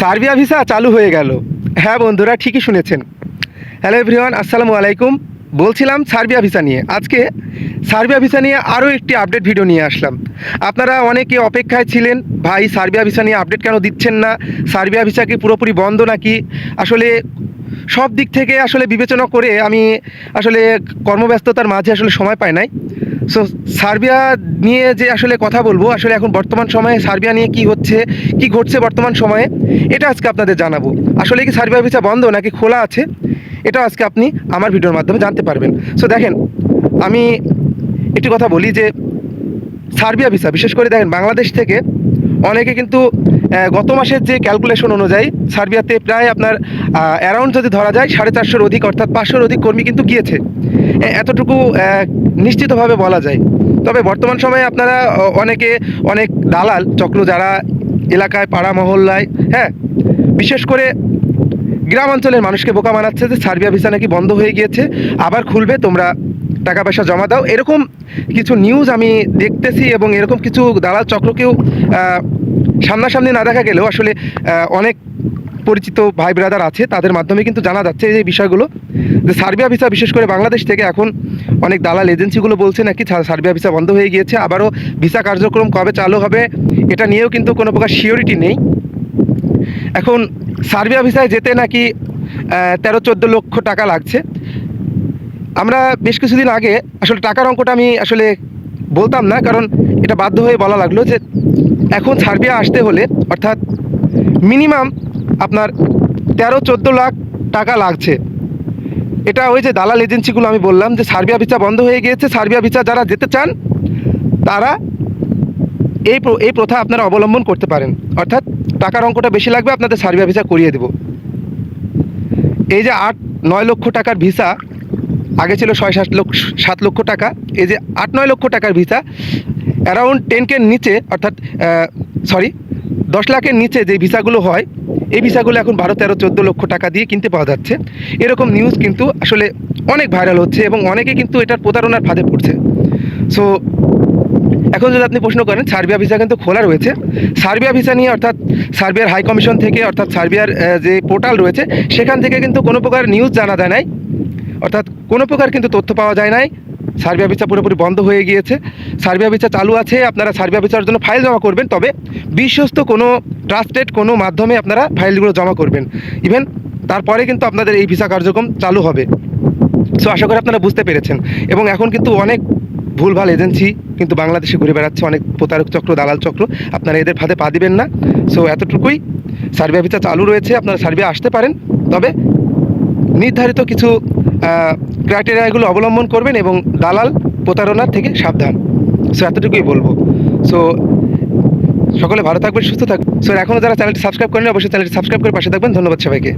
Serbia visa চালু হয়ে গেল। হ্যাঁ বন্ধুরা, ঠিকই শুনেছেন। হ্যালো এভরিওয়ান, আসসালামু আলাইকুম। বলছিলাম সার্বিয়া ভিসা নিয়ে। আজকে সার্বিয়া ভিসা নিয়ে আরও একটি আপডেট ভিডিও নিয়ে আসলাম। আপনারা অনেকে অপেক্ষায় ছিলেন, ভাই, সার্বিয়া ভিসা নিয়ে আপডেট কেন দিচ্ছেন না? সার্বিয়া ভিসা কি পুরোপুরি বন্ধ নাকি? আসলে সব দিক থেকে আসলে বিবেচনা করে আমি আসলে কর্মব্যস্ততার মাঝে আসলে সময় পাই নাই। সো সার্বিয়া নিয়ে যে আসলে কথা বলব, আসলে এখন বর্তমান সময়ে সার্বিয়া নিয়ে কি হচ্ছে, কি ঘটছে বর্তমান সময়ে, এটা আজকে আপনাদের জানাব। আসলে কি সার্বিয়া ভিসা বন্ধ নাকি খোলা আছে, এটা আজকে আপনি আমার ভিডিওর মাধ্যমে জানতে পারবেন। সো দেখেন, আমি একটি কথা বলি যে, সার্বিয়া ভিসা, বিশেষ করে দেখেন, বাংলাদেশ থেকে অনেকে কিন্তু গত মাসের যে ক্যালকুলেশন অনুযায়ী সার্বিয়াতে প্রায় আপনার অ্যারাউন্ড যদি ধরা যায় সাড়ে চারশোর অধিক অর্থাৎ পাঁচশোর অধিক কর্মী কিন্তু গিয়েছে। এতটুকু নিশ্চিতভাবে বলা যায়। তবে বর্তমান সময়ে আপনারা অনেকে, অনেক দালাল, চক্র যারা এলাকায়, পাড়া, মহল্লায় হ্যাঁ বিশেষ করে গ্রাম অঞ্চলের মানুষকে বোকা বানাচ্ছে যে সার্বিয়া ভিসা নাকি বন্ধ হয়ে গিয়েছে, আবার খুলবে, তোমরা টাকা পয়সা জমা দাও। এরকম কিছু নিউজ আমি দেখতেছি এবং এরকম কিছু দালাল চক্রকেও সামনাসামনি না দেখা গেলেও আসলে অনেক পরিচিত ভাই ব্রাদার আছে, তাদের মাধ্যমে কিন্তু জানা যাচ্ছে এই বিষয়গুলো। যে সার্বিয়া ভিসা বিশেষ করে বাংলাদেশ থেকে এখন অনেক দালাল এজেন্সিগুলো বলছে নাকি সার্বিয়া ভিসা বন্ধ হয়ে গিয়েছে, আবারও ভিসা কার্যক্রম কবে চালু হবে, এটা নিয়েও কিন্তু কোনো প্রকার শিওরিটি নেই। এখন সার্বিয়া ভিসায় যেতে নাকি তেরো চোদ্দ লক্ষ টাকা লাগছে। আমরা বেশ কিছুদিন আগে, আসলে টাকার অঙ্কটা আমি আসলে বলতাম না, কারণ এটা বাধ্য হয়ে বলা লাগল যে এখন সার্বিয়া আসতে হলে, অর্থাৎ মিনিমাম আপনার তেরো, চোদ্দ লাখ টাকা লাগছে। এটা ওই যে দালাল এজেন্সিগুলো আমি বললাম যে সার্বিয়া ভিসা বন্ধ হয়ে গিয়েছে সার্বিয়া ভিসা যারা যেতে চান, তারা এই এই প্রথা আপনারা অবলম্বন করতে পারেন। অর্থাৎ টাকার অঙ্কটা বেশি লাগবে, আপনাদের সার্বিয়া ভিসা করিয়ে দেব। এই যে আট, নয় লক্ষ টাকার ভিসা আগে ছিল ছয় সাত লক্ষ সাত লক্ষ টাকা। এই যে আট নয় লক্ষ টাকার ভিসা অ্যারাউন্ড টেন কের নিচে, অর্থাৎ সরি দশ লাখের নিচে যে ভিসাগুলো হয়, এই ভিসাগুলো এখন বারো, তেরো, চোদ্দ লক্ষ টাকা দিয়ে কিনতে পাওয়া যাচ্ছে। এরকম নিউজ কিন্তু আসলে অনেক ভাইরাল হচ্ছে এবং অনেকে কিন্তু এটার প্রতারণার ফাঁদে পড়ছে। সো এখন যদি আপনি প্রশ্ন করেন, সার্বিয়া ভিসা কিন্তু খোলা রয়েছে। সার্বিয়া ভিসা নিয়ে, অর্থাৎ সার্বিয়ার হাই কমিশন থেকে, অর্থাৎ সার্বিয়ার যে পোর্টাল রয়েছে, সেখান থেকে কিন্তু কোনো প্রকার নিউজ জানা যায় নাই। অর্থাৎ কোনো প্রকার কিন্তু তথ্য পাওয়া যায় নাই। সার্বিয়া ভিসা পুরোপুরি বন্ধ হয়ে গিয়েছে। সার্বিয়া ভিসা চালু আছে, আপনারা সার্বিয়া ভিসার জন্য ফাইল জমা করবেন, তবে বিশ্বস্ত কোনো ট্রাস্টেড কোনো মাধ্যমে আপনারা ফাইলগুলো জমা করবেন। ইভেন তারপরে কিন্তু আপনাদের এই ভিসা কার্যক্রম চালু হবে। সো আশা করি আপনারা বুঝতে পেরেছেন। এবং এখন কিন্তু অনেক ভুলভাল এজেন্সি কিন্তু বাংলাদেশে ঘুরে বেড়াচ্ছে, অনেক প্রতারক চক্র, দালাল চক্র। আপনারা এদের ফাঁদে পা দিবেন না। সো এতটুকুই। সার্বিয়া ভিসা চালু রয়েছে, আপনারা সার্বিয়া আসতে পারেন। তবে নির্ধারিত কিছু ক্রাইটেরিয়াগুলো অবলম্বন করবেন এবং দালাল প্রতারণার থেকে সাবধান। সো এতটুকুই বলব। সো সকলে ভালো থাকবেন, সুস্থ থাকবেন। সো এখনও যারা চ্যানেলটি সাবস্ক্রাইব করেন অবশ্যই চ্যানেলটি সাবস্ক্রাইব করে পাশে থাকবেন। ধন্যবাদ সবাইকে।